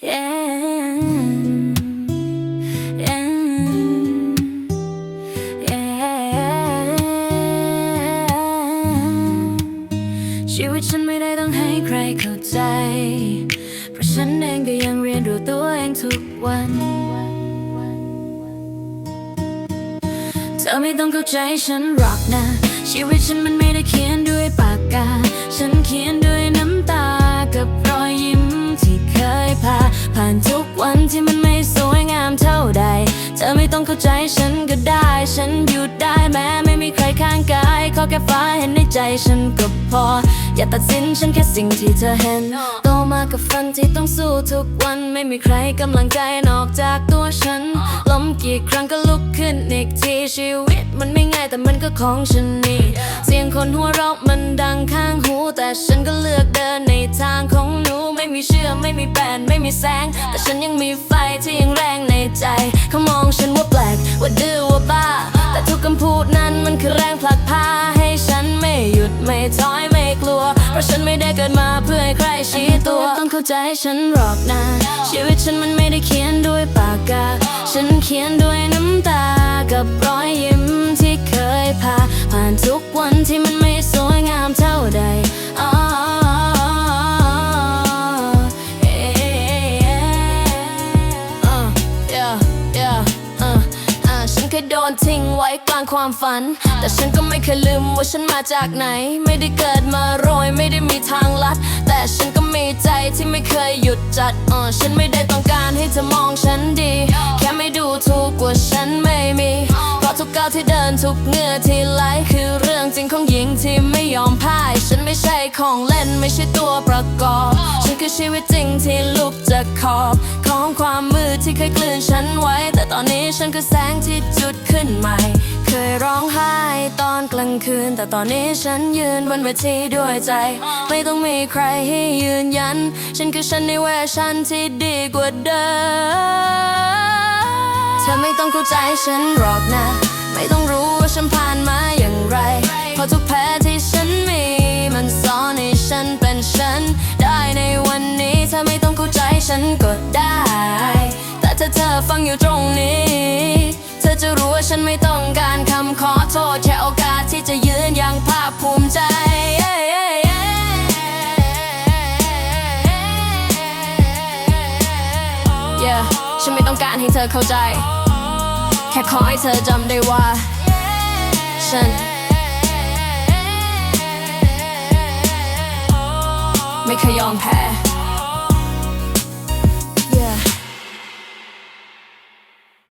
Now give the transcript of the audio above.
ชีวิตฉันไม่ได้ต้องให้ใครเข้าใจ เพราะฉันเองก็ยังเรียนรู้ตัวเองทุกวัน เธอไม่ต้องเข้าใจฉันหรอกนะ ชีวิตฉันมันไม่านทุกวันที่มันไม่สวยงามเท่าใด เธอไม่ต้องเข้าใจฉันก็ได้ ฉันหยุดได้แม้ไม่มีใครข้างกาย ขอแค่ฟ้าเห็นในใจฉันก็พอ อย่าตัดสินฉันแค่สิ่งที่เธอเห็น โตมากับฟันที่ต้องสู้ทุกวัน ไม่มีใครกำลังใจนอกจากตัวฉัน ล้มกี่ครั้งก็ลุกขึ้นอีกทีชีวิตมันไม่ง่ายแต่มันก็ของฉันนี่ เสียงคนหัวเราะมันดังข้างหู แต่ฉันก็เลือกเดินในทาง มไม่มีแปนไม่มีแสง แต่ฉันยังมีไฟที่ยังแรงในใจ เขามองฉันว่าแปลก ว่าดื้อว่าบ้า แต่ทุกคำพูดนั้นมันคือแรงผลักพาให้ฉันไม่หยุดไม่ถอยไม่กลัว เพราะฉันไม่ได้เกิดมาเพื่อให้ใครชี้ตัวต้องเข้าใจฉันหรอกนะชีวิตฉันมันไม่ได้เขียนด้วยปากกา ฉันเขียนด้วยน้ำตากับรอยยิ้มที่เคยพาผ่านทุกวันที่ uh, ฉันเคยโดนทิ้งไว้กลางความฝัน แต่ฉันก็ไม่เคยลืมว่าฉันมาจากไหน ไม่ได้เกิดมาโรยไม่ได้มีทางลัด แต่ฉันก็มีใจที่ไม่เคยหยุดจัด uh, ฉันไม่ได้ต้องการให้เธอมองฉันดี แค่ไม่ดูถูกว่าฉันไม่มี เพราะทุกก้าวที่เดินทุกเงื่อที่ไหลคือเรื่องจริงของหญิงที่ไม่ยอมพ่าย ฉันไม่ใช่ของเล่นไม่ใช่ตัวประกอบ ฉันคือชีวิตจริงที่ ขอบของความมืดที่เคยกลืนฉันไว้ แต่ตอนนี้ฉันคือแสงที่จุดขึ้นใหม่ เคยร้องไห้ตอนกลางคืน แต่ตอนนี้ฉันยืนบนเวทีด้วยใจ ไม่ต้องมีใครให้ยืนยัน ฉันคือฉันในเวอร์ชันที่ดีกว่าเดิมเธอไม่ต้องเข้าใจฉันหรอกนะ ไม่ต้องรู้ว่าฉันผ่านมาอย่างไรเพราะทุกแผลที่ฉันมี ฉันก็ได้ แต่ถ้าเธอฟังอยู่ตรงนี้ เธอจะรู้ว่าฉันไม่ต้องการคำขอโทษ แค่โอกาสที่จะยืนอย่างภาคภูมิใจ Yeah ฉันไม่ต้องการให้เธอเข้าใจ แค่ขอให้เธอจำได้ว่า ฉัน ไม่เคยยอมแพ้